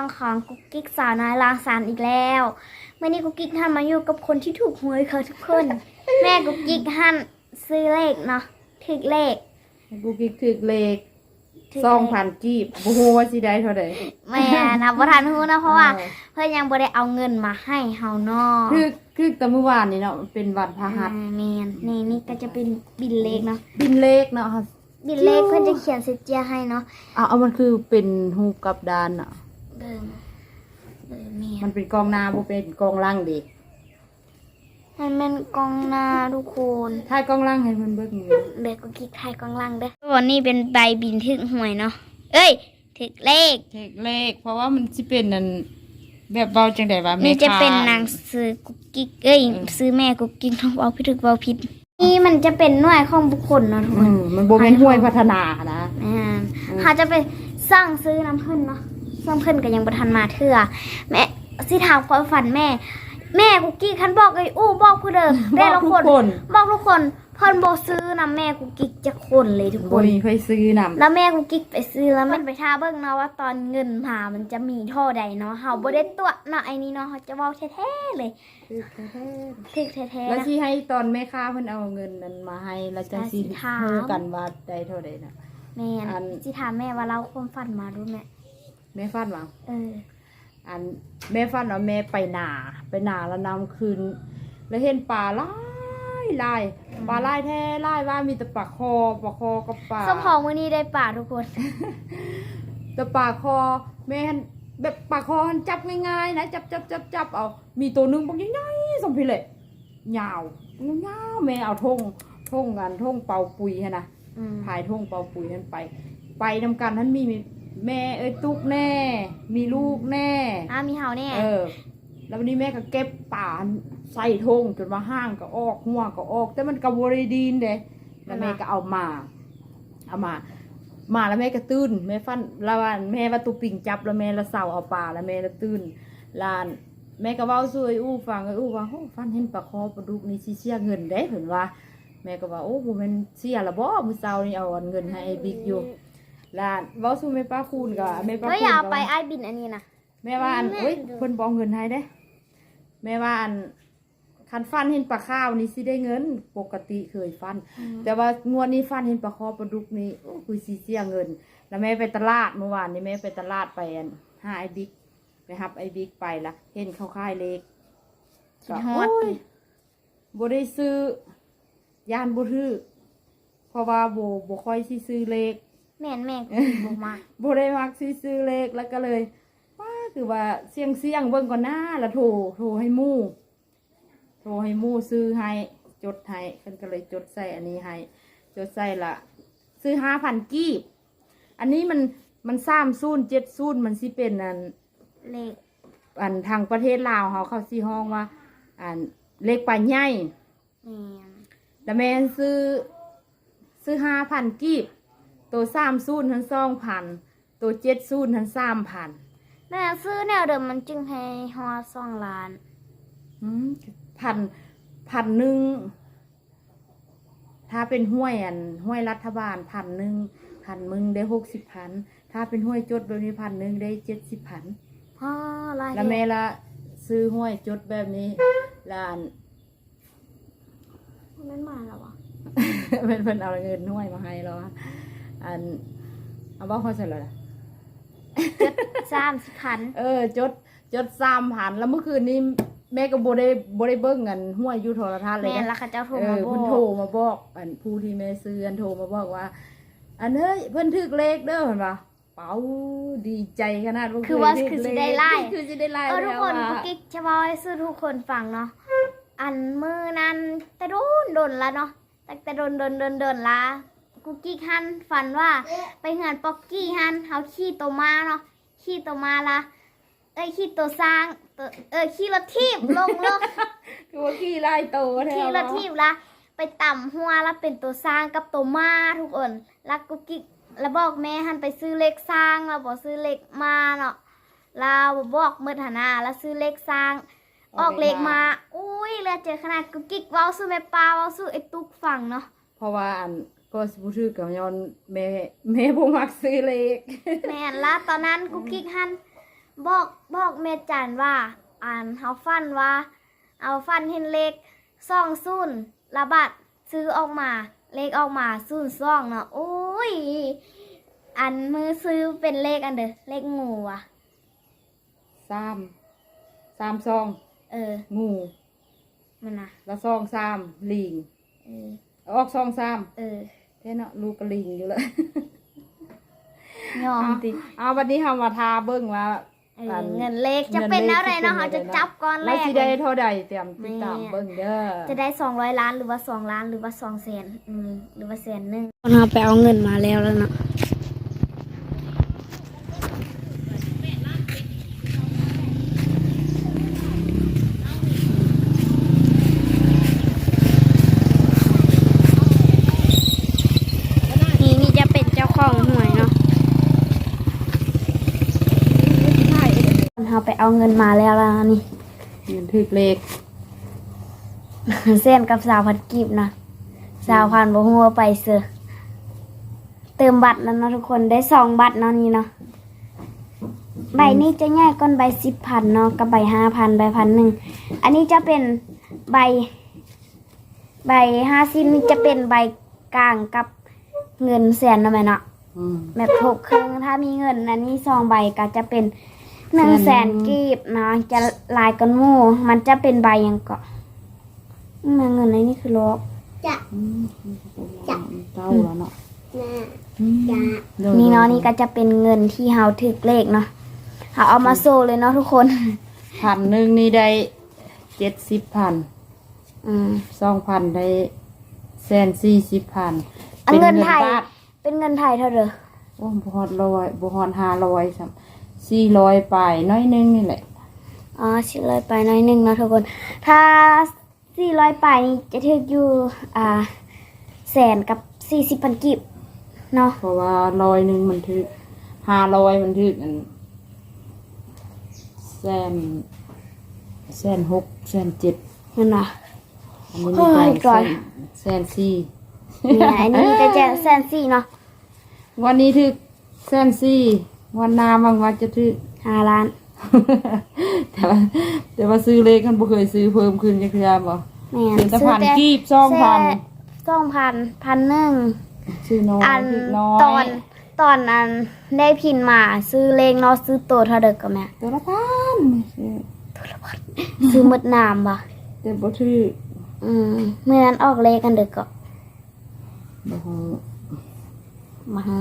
องของกุ๊กกิ๊กสาวน้อยลางสารอีกแล้วมื่อนี้กุ๊กกิ๊กท่านมาอยู่กับคนที่ถูกหวยค่ะทุกคน แม่กุ๊กกิ๊กท่านซื้อเลขเนาะถึกเลขกูกิกถึกเลขถึกสองเลพัขนกีบโอ้โหว่าสิได้เท่าใดแม่นะบ่ทันฮู้นะเพราะว่า เพิ่นยังบ่ได้เอาเงินมาให้เฮาเนาะคือคือแต่เมื่อวานนี่เนาะเป็นวันพฤหัสอ่าแม่นนี่นี่ก็จะเป็นบินเลขเนาะบินเลขเนาะบินเลขเพิ่นจะเขียนเสเจียให้เนาะเอาเอามันคือเป็นฮูปกับดานอะ เบิ่งเบิ่งแม่มันเป็นกองหนาบ่เป็นกองล่างเด็กให้แม่นกองหน้าทุกคนถ้ากองล่างให้มันเบิ่งอยู่เด็กกุ๊กกิ๊กไทยกองหลังเด้อวันนี้เป็นใบบินถึกหวยเนาะเอ้ยถึกเลขเทคเลข เพราะว่ามันสิเป็นนั่นแบบเบาจังได๋ว่าแม่นี่จะค้าเป็นนางซื้อกุ๊กกิ๊กเอ้ยเออซื้อแม่กุ๊กกิ๊กต้องเอาพิถึกเบาผิด นี่มันจะเป็นหน่วยของบุคคลเนาะทุกคอืนมมันบ่แม่นห้วยพัฒนานะ อ่าเขาจะไปสร้างซื้อน้ำเพิ่นเนาะ น้ำเพิ่นก็ยังบ่ทันมาเทื่อแม่สิถามความฝันแม่ แม่กุ๊กกิ๊กคันบอกไอ้อู้บอกผู้เด้อได้ละทุกคนคนบอกทุกคนเพิ่นบ่ซื้อน้ำแม่กุ๊กกิ๊กจะคนเลยทุกคบ่นมีไผซื้อนำแล้วแม่กูกิ๊กไปซื้อแล้วมันไปท่าเบิ่งเนาะว่าตอนเงินผ่ามันจะมีเท่าใดเนาะเฮาบ่ได้ตัวเนาะไอ้นี่เนาะเขาจะเว้าแท้ๆเลยถึกแท้แล้วๆนะที่ให้ตอนแม่ค้าเพิ่นเอาเงินนั้นมาให้แล้วจังสิจะสิถามฮู้กันว่าได้เท่าใดน่ะแม่นอันสิถามแม่ว่าเราความฝันมารู้แม่ แม่ฟันว่าเอออันแม่ฟันว่าแม่ไปหนาไปหนาแล้วนำคืน แล้วเห็นปลาหลายหลายปลาหลายแท้หลายว่ามีแต่ปลาคอปลาคอกับปลาสมพองมื้อนี้ได้ป่าทุกคน แต่ปลาคอแม่หันแบบปลาคอหันจับง่ายๆนะจับจับจับจับเอา มีตัวหนึงบอกใหญ่ๆสมพิเลยยาวยาวๆแม่เอาทงทงกันทงเป่าปุ๋ยฮะนะอืมพายทงเป่าปุ๋ยนั้นไป ไปนำกันท่านมี แม่เอ้ยตุกแน่ มีลูกแน่ อ่ามีเฮาแน่ เออ แล้ววันนี้แม่ก็เก็บป่าใส่ทงจนว่าห้างก็ออกหัวก็ออก แต่มันก็บริดีนเด้แล้วแม่ก็เอามา เอามา มาแล้วแม่ก็ตื่นแม่ฟันแล้วว่าแม่ว่าตุปิ่งจับแล้วแม่ละเสาเอาป่าแล้วแม่ละตื่นลานแม่ก็เว้าซวยอู้ฟังไอ้อู้ว่าโอ้ฟันเห็นปลาคอปลาดุกนี่สิเสียเงินได้เพิ่นว่า แม่ก็ว่าโอ้บ่แม่นเสียละบ่มื้อเช้านี่เอาเงินให้ไอ้บิ๊กอยู่ ลานเว้าสู่แม่ป้าคูณก็แม่ป้าเฮ้ยคูณอย่าเอาก็ไปว่าอ้ายบินอันนี้นะ แม่ว่าอันแม่เอ้ยดูเพิ่นบเอกเงินให้เด้ แม่ว่าอันคันฟันเห็นปลาข้าวนี่สิได้เงิน ปกติเคยฟัน แต่ว่างวดนี้ฟันเห็นปลาคอปลาดุกนี่โอ้คือสิเสียเงิน แล้วแม่ไปตลาดเมื่อวานนี้แม่ไปตลาดไปอันหาไอ้บิ๊กไปหับไอ้บิ๊กไปละเห็นเขาค่ายเล็กคิดฮอด โยบ่ได้ซื้อยานบ่ถือเพราะว่าบ่บ่ค่อยสิซื้อเลข แม่นแม่กูบ่มากบ่ได้มักสิซื้อเลขแล้วก็เลยว่าคือว่าเสียงเสียงเบิ่งก่อนหน้าแล้วโทรโทรให้หมู่โทรให้หมู่ซื้อให้จดให้เพิ่นก็เลยจดใส่อันนี้ให้จดใส่ละซื้อ5,000กีบ อันนี้มันมัน3 0 7 0มันสิเป็นอันเลขอันทางประเทศลาวเขาเขาสิห้องว่า อันเลขปลาใหญ่แม่นแล้วแม่นซื้อซื้อ5,000กีบ ตัว3 0ทั้ง2,000ตัว7 0ทั้ง3,000แม่ซื้อแนวเดิมมันจึงให้ฮอด2ล้าน อืมพันพันหนึ่งถ้าเป็นห้วยอันห้วยรัฐบาลพันหนึ่งพันมึงได้หกสิบพันถ้าเป็นห้วยจดแบบนี้พันหนึ่งได้เจ็ดสิบพันพ่อลายแล้วแม่ละซื้อห้วยจดแบบนี้แลวอันมันมาแล้ววะ เป็นเพิ่นเอาเงินห้วยมาให้เราอะ อันเอาบ้าเขาใส่เลยสามสิบพันเออ จดจดสามพันแล้วเมื่อคืนนี้แม่ก็บ่ได้บ่ได้เบิ่งเงินห้วยอยู่โทรทัศน์เลยแม่นะละค่ะเจ้าโทรเอมาอบอเพิ่นโทรมาบอก อันผู้ที่แม่ซื้ออันโทรมาบอกว่า อันเฮ้ยเพิ่นถึกเลขเด้อเห็นปะเป๋าดีใจขนาดว่าคือว่าเยคือเลสิขได้ไล่คือสิได้ไล่เออทุกคนแล้วกุ๊กว่ากิ๊กจะบอกให้ซื้อทุกคนฟังเนาะอันมือนั้นแต่โดนโดนละเนาะแต่แต่โดนโดนโดนโดนละ กุ๊กกิ๊กฮันฝันว่า ไปเหือนป๊อกกี้ฮันเขาขี่ตัวมาเนาะขี่ตัวมาละเอ้ยขี่ตัวสร้างตัวเออขี่รถทีบลงลงคือว่าขี้ไล่โตแท้ขี่รถทีบละไปต่ำหัวแล้วเป็นตัวสร้างกับตัวมาทุกคนแล้วกุ๊กกิ๊กแล้วบอกแม่หันไปซื้อเลขสร้างเราบอกซื้อเลขมาเนาะเราบอกเมื่อฐานาแล้วซื้อเลขสร้าง ออกเลขมา อุ้ยแล้วเจอขนาดกุ๊กกิ๊กเว้าสู้แม่ปลาเว้าสู้ไอ้ตุ๊กฟังเนาะ เพราะว่าอัน ก็สิบ่ถือกับย้อนแม่แม่บ่มักซื้อเลขแม่นละตอนนั้นกุ๊กกิ๊กหันบอกบอกแม่จันว่า อ่านเฮาฟันว่า เอาฟันเห็นเลขซ่องซุ่นระบาดซื้อออกมาเลขออกมาซุ่นซ่องเนาะโอ้ย อันมือซื้อเป็นเลขอันเด้อเลขงูอะสามสามซอง เออ งูมันนะแล้วซองสามลิงเออออกซองสามเออ แท้เนาะลูกกระลิงอยู่เลยยอมติเอาวันนี้เฮามาทาเบิ่งว่าเออเงินเลขจะเป็นอะไรเนาะเขาจะจับก้อนแรแล้วกสิได้เท่าใดเตรียมติดตามแม่เบิ่งเด้อจะได้สองร้อยล้านหรือว่าสองล้านหรือว่าสองแสนอืมหรือว่าแสนหนึ่งเราไปเอาเงินมาแล้วแล้วเนาะนี่นี่จะเป็นเจ้าของหวยเนาะ เราไปเอาเงินมาแล้วแล้วนะนี่เงินถึกเลขเส้นกับสาวพันกีบนะสาวพันบ่ฮู้ว่าไปเสือเติมบัตรแล้วเนาะทุกคนได้สองบัตรเนาะนี่เนาะใบนี้จะง่ายก้อนใบสิบพันเนาะกับใบห้าพันใบพันหนึ่งอันนี้จะเป็นใบ ใบห้าสิบนี่จะเป็นใบกลางกับเงินแสนเนาะแม่เนาะอืมแบบทบครึ่งถ้ามีเงินอันนี้สองใบก็จะเป็น หนึ่งแสนกีบเนาะจะลายกันหมู่มันจะเป็นใบหยังเกาะอืมเงินในนี่คือลบอืมเต้าแล้วเนาะอืมด้อนี่เนาะนี่ก็จะเป็นเงินที่เฮาถึกเลขเนาะเฮาเอามาโซเลยเนาะทุกคนพันหนึ่งนี่ได้เจ็ดสิบพันอืมสองพันได้แสนสี่สิบพันอันเงินไทยบาทเป็นเงินไทยเท่าเด้อโอ้บฮอดร้อยบฮอดห้าร้อยสัม สี่ร้อยไปน้อยหนึงนี่แหละ อ๋อสี่ร้อยไปหน้อยหนึงเนาะทุกคน ถ้าสี่ร้อยไปนี่จะถึกอยู่อ่าแสนกับสี่สิบพันกีบเนาะเพราะว่าร้อยหนึ่งมันถึกห้าร้อยมันถึกอันแสนแสนหกแสนเจ็ดนั่นน่ะอันนี้โอ้มียแต่ก่อนแสนสี่เนี่ยอันนี้จะแจกแสนสี่เนาะวันนี้ถึกแสนสี่ วันหนาบางวันจะถึกห้าล้าน แต่ว่าแต่ว่าซื้อเลขกันบ่เคยซื้อเพิ่มขึ้นจักเทื่อบ่แม่นซื้อแต่พันกีบสองพันสองพันพันหนึ่งซื้อน้อยอันถึกน้อยตอนตอนนั้นได้พินมาซื้อเลงเนาะซื้อตัวเท่าเดิมกับแม่ตัวละพันซื้อซื้อหมดน้ำบ่แต่บ่ถืออืมเมื่อนั้นออกเลขกันเด็กก็บ่ฮู้มาฮะ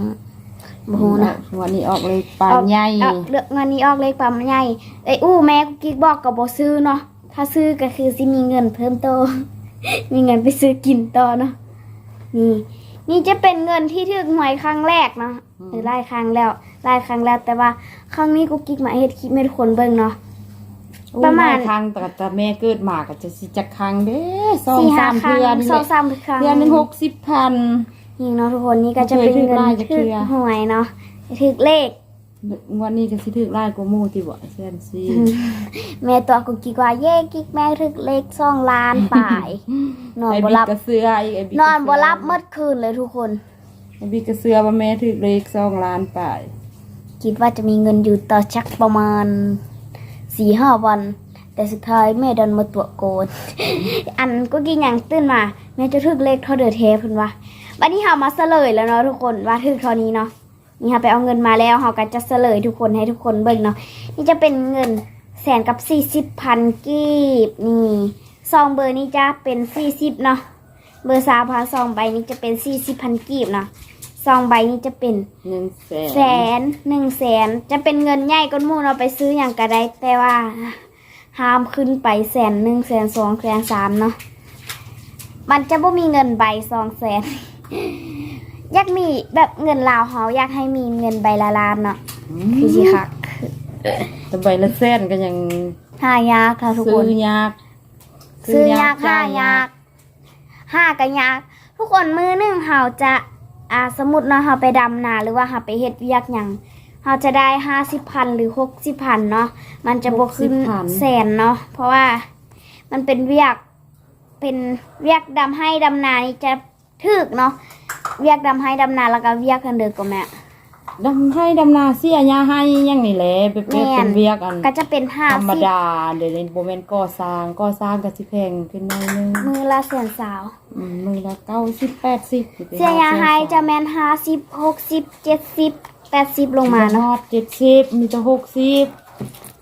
บ่ฮู้นะวันนี้ออกเลยปานใหญ่ออกเลือกงานนี้ออกเลขปั๊มใหญ่เอ้ยอู้แม่กูกิ๊กบอกก็บ่ซื้อเนาะถ้าซื้อก็คือสิมีเงินเพิ่มโต มีเงินไปซื้อกินต่อเนาะนี่นี่จะเป็นเงินที่ถึกหวยครั้งแรกเนาะหรือไล่ครั้งแล้วไล่ครั้งแล้ว แต่ว่าครั้งนี้กูกิ๊กมาเฮ็ดคลิปให้ทุกคนเบิ่งเนาะ ประมาณโอ้ยหลยครั้งแต่แต่แม่เกิดมาก็จะสิจักครั้งเด้สองสี่ห้าสามครั้งเทื่อนี่สแหองละสามครั้งเทื่อหนึงหกสิบพัน นี่เนาะทุกคนนี่ก็จะเป็นบ่เคยถือเงินไล่จักเทื่ถึกอหวยเนาะถึกเลขวันนี้ก็สิถึกหลายกว่าหมู่ที่บ่แสนสี่แม่ตัวกูกิ๊กว่าเย่กิ๊กแม่ถึกเลขสองล้านป่ายนอนไอ้บ่บิ๊หลักบก็เสืออีกไอ้บิ๊กนอนบ่หลับก็เมื่อคืนเลยทุกคนไอ้บิ๊กก็เสือว่าแม่ถึกเลขสองล้านปลายคิดว่าจะมีเงินอยู่ต่อชักประมาณสี่ห้าวัน แต่สุดท้ายแม่ดันมาตัวโกนอันก็กินอย่างตื่นมาแม่จะถึกเลขเท่าเดอเทปเพิ่นว่า วันนี้เฮามาเฉลยแล้วเนาะทุกคนว่าถึกเท่านี้เนาะนี่ค่ะไปเอาเงินมาแล้วเฮาก็จะเฉลยทุกคนให้ทุกคนเบิ่งเนาะนี่จะเป็นเงินแสนกับสี่สิบพันกีบนี่ซองเบอร์นี้จะเป็นสี่สิบเนาะเบอร์สามพันซองใบนี้จะเป็นสี่สิบพันกีบเนาะซองใบนี้จะเป็นหนึ่งแสนแสนหนึ่งแสนจะเป็นเงินใหญ่ก้นหมูเราไปซื้ออย่างกระไดแต่ว่าห้ามขึ้นไปแสนหนึ่งแสนสองแสนสามเนาะมันจะบ่มีเงินใบสองแสน อยากมีแบบเงินลาวเฮาอยากให้มีเงินใบละล้านเนาะคือสิคักแต่ใบละแสนก็ยังหายากค่ะทุกซื้คอนยากซื้อยากจ่ห้ายากห้าก็ยาก ทุกคนมือหนึ่งเฮาจะอ่าสมมติเนาะเฮาไปดำนาหรือว่าเฮาไปเฮ็ดเวียกหยังเฮาจะได้ห้าสิบพันหรือหกสิบพันเนาะมันจะบวกขึ้นแสนเนาะเพราะว่ามันเป็นเวียกเป็นเวียกดำให้ดำนานี่จะ ถึกเนาะเวียกดำให้ดำนาแล้วก็เวียกกันเด้อก็แม่ดำให้ดำนาเสียยาให้อยังนี่แหละเป็นเป็นแม่นเป็นเวียกอันก็จะเป็นธรรม50ดาเดี๋ยวนี้โบแมนก่อสร้างก่อสร้างก็สิแพงขึ้นหน่อยนึงมือละแสนสาวอืมมือละเก้าสิบแปดสิบเสียยาให้จะแม่น50 60 70 80ลงมาเนาะเจ็ดสิบมีแต่หกสิบ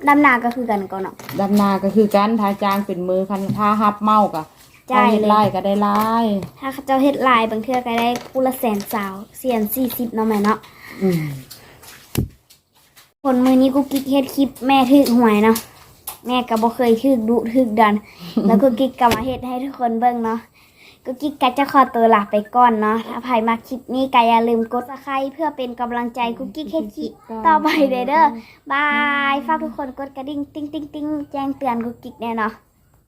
ดำนาก็คือกันก็เนาะดำนาก็คือกันทาจางเป็นมือคันถ้าฮับเมากะ จ่ายเอาเฮ็ดเลยไล่ก็ได้ไล่ถ้าเขาเจ้าเฮ็ดลายบางเทื่อก็ได้กุละแสนสาวเสียน40เนาะแม่เนาะอืมคนมือนี้กูกิ๊กเฮ็ดคลิปแม่ถึกหวยเนาะแม่ก็บ่เคยถึกดุถึกดัน แล้วกูกิ๊กก็มาเฮ็ดให้ทุกคนเบิ่งเนาะกูกิ๊กก็จะขอตัวลาไปก่อนเนาะถ้าใครมาคลิปนี้ก็อย่าลืมกด Subscribe เพื่อเป็นกำลังใจกูกิ๊กเฮ็ดคลิป ต่อไปเด้อเด้อบาย ฝากทุกคนกดกระดิ่ง ติ๊งติ๊งติ๊งแจ้งเตือนกูกิ๊กแน่เนาะ